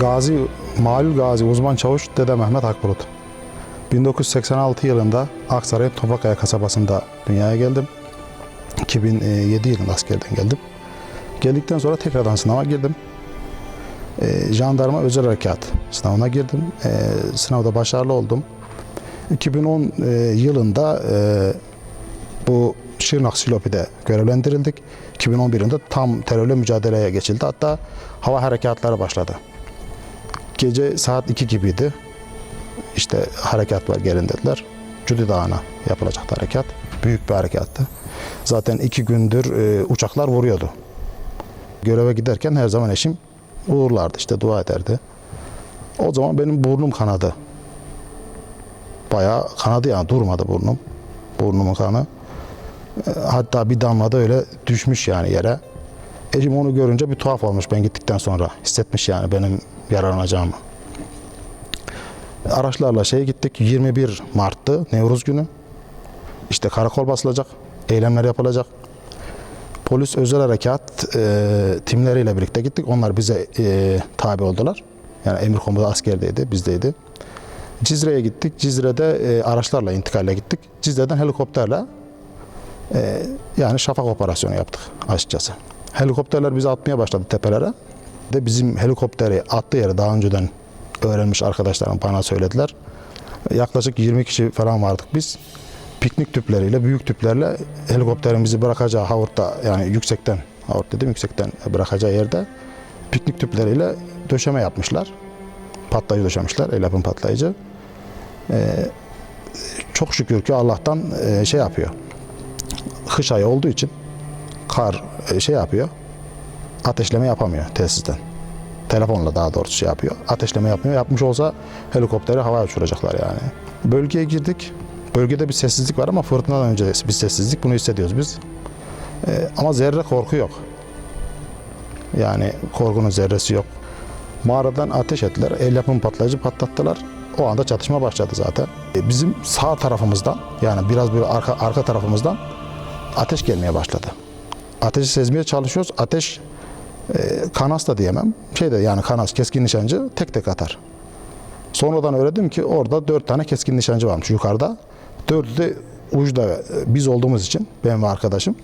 Gazi, Malul Gazi uzman çavuş Dede Mehmet Akbulut. 1986 yılında Aksaray Topakaya kasabasında dünyaya geldim. 2007 yılında askerden geldim. Geldikten sonra tekrardan sınava girdim. Ee, jandarma özel harekat sınavına girdim. Ee, sınavda başarılı oldum. 2010 e, yılında e, bu Şırnak Silopi'de görevlendirildik. 2011 yılında tam terörle mücadeleye geçildi. Hatta hava harekatları başladı. Gece saat 2 gibiydi. İşte harekat var gelin dediler. Cudi Dağı'na yapılacaktı harekat. Büyük bir harekattı. Zaten iki gündür e, uçaklar vuruyordu. Göreve giderken her zaman eşim uğurlardı işte dua ederdi. O zaman benim burnum kanadı. Bayağı kanadı yani durmadı burnum. Burnumun kanı. E, Hatta bir damla da öyle düşmüş yani yere. Eşim onu görünce bir tuhaf olmuş ben gittikten sonra. Hissetmiş yani benim yaralanacağımı. Araçlarla şeye gittik. 21 Mart'tı Nevruz günü. İşte karakol basılacak. Eylemler yapılacak. Polis özel harekat e, timleriyle birlikte gittik. Onlar bize e, tabi oldular. Yani emir komuta askerdeydi, bizdeydi. Cizre'ye gittik. Cizre'de e, araçlarla intikalle gittik. Cizre'den helikopterle e, yani şafak operasyonu yaptık açıkçası. Helikopterler bizi atmaya başladı tepelere. De bizim helikopteri attığı yere daha önceden öğrenmiş arkadaşlarım bana söylediler. Yaklaşık 20 kişi falan vardık biz. Piknik tüpleriyle, büyük tüplerle helikopterin bizi bırakacağı havurtta yani yüksekten, havurt dedim yüksekten bırakacağı yerde piknik tüpleriyle döşeme yapmışlar. Patlayıcı döşemişler, el yapım patlayıcı. Ee, çok şükür ki Allah'tan e, şey yapıyor. Kış ayı olduğu için kar şey yapıyor. Ateşleme yapamıyor tesisten. Telefonla daha doğrusu şey yapıyor. Ateşleme yapmıyor. Yapmış olsa helikopteri havaya uçuracaklar yani. Bölgeye girdik. Bölgede bir sessizlik var ama fırtınadan önce bir sessizlik. Bunu hissediyoruz biz. Ee, ama zerre korku yok. Yani korkunun zerresi yok. Mağaradan ateş ettiler. El yapım patlayıcı patlattılar. O anda çatışma başladı zaten. Ee, Bizim sağ tarafımızdan yani biraz böyle arka, arka tarafımızdan ateş gelmeye başladı. Ateşi sezmeye çalışıyoruz. Ateş e, kanas da diyemem. Şeyde yani kanas keskin nişancı tek tek atar. Sonradan öğrendim ki orada dört tane keskin nişancı varmış yukarıda. Dördü de ucuda e, biz olduğumuz için ben ve arkadaşım.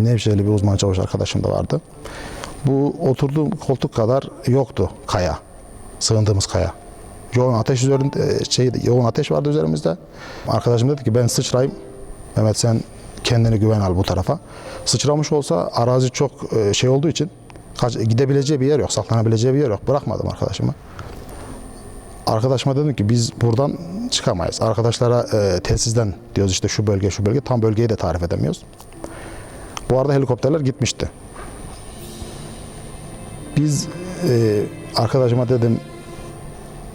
Nevşehirli bir uzman çavuş arkadaşım da vardı. Bu oturduğum koltuk kadar yoktu kaya. Sığındığımız kaya. Yoğun ateş üzerinde şey yoğun ateş vardı üzerimizde. Arkadaşım dedi ki ben sıçrayayım. Mehmet sen kendini güven al bu tarafa. Sıçramış olsa arazi çok e, şey olduğu için kaç- gidebileceği bir yer yok, saklanabileceği bir yer yok. Bırakmadım arkadaşımı. Arkadaşıma dedim ki biz buradan çıkamayız. Arkadaşlara e, telsizden diyoruz işte şu bölge şu bölge. Tam bölgeyi de tarif edemiyoruz. Bu arada helikopterler gitmişti. Biz e, arkadaşıma dedim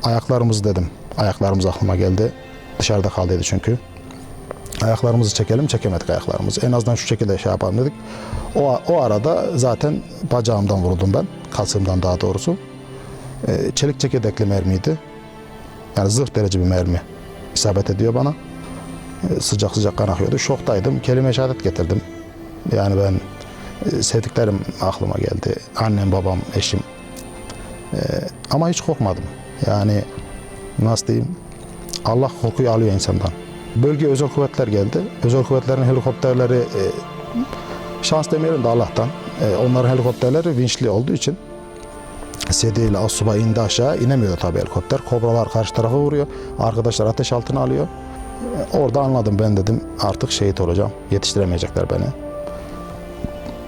ayaklarımızı dedim. Ayaklarımız aklıma geldi. Dışarıda kaldıydı çünkü. Ayaklarımızı çekelim çekemedik ayaklarımızı. En azından şu şekilde şey yapalım dedik. O, o arada zaten bacağımdan vuruldum ben. Kalsımdan daha doğrusu. E, çelik çekirdekli mermiydi. Yani zırh derece bir mermi isabet ediyor bana. E, sıcak sıcak kan akıyordu. Şoktaydım. Kelime şehadet getirdim. Yani ben e, sevdiklerim aklıma geldi. Annem, babam, eşim. E, ama hiç korkmadım. Yani nasıl diyeyim? Allah korkuyu alıyor insandan. Bölge özel kuvvetler geldi. Özel kuvvetlerin helikopterleri e, şans demeyelim de Allah'tan. E, onların helikopterleri vinçli olduğu için sedyeyle asubay indi aşağı inemiyor tabii helikopter. Kobralar karşı tarafa vuruyor. Arkadaşlar ateş altına alıyor. E, Orada anladım ben dedim artık şehit olacağım. Yetiştiremeyecekler beni.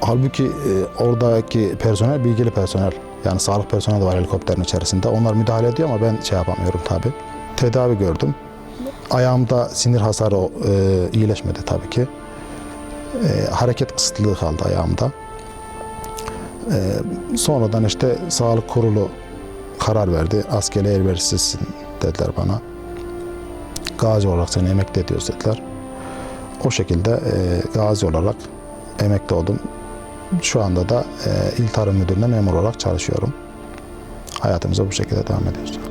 Halbuki e, oradaki personel bilgili personel. Yani sağlık personeli var helikopterin içerisinde. Onlar müdahale ediyor ama ben şey yapamıyorum tabii. Tedavi gördüm. Ayağımda sinir hasarı e, iyileşmedi tabii ki. E, hareket kısıtlılığı kaldı ayağımda. E, sonradan işte sağlık kurulu karar verdi. Askerliğe elversizsin dediler bana. Gazi olarak seni emekli ediyoruz dediler. O şekilde e, gazi olarak emekli oldum. Şu anda da e, İl Tarım Müdürlüğü'nde memur olarak çalışıyorum. Hayatımıza bu şekilde devam ediyoruz.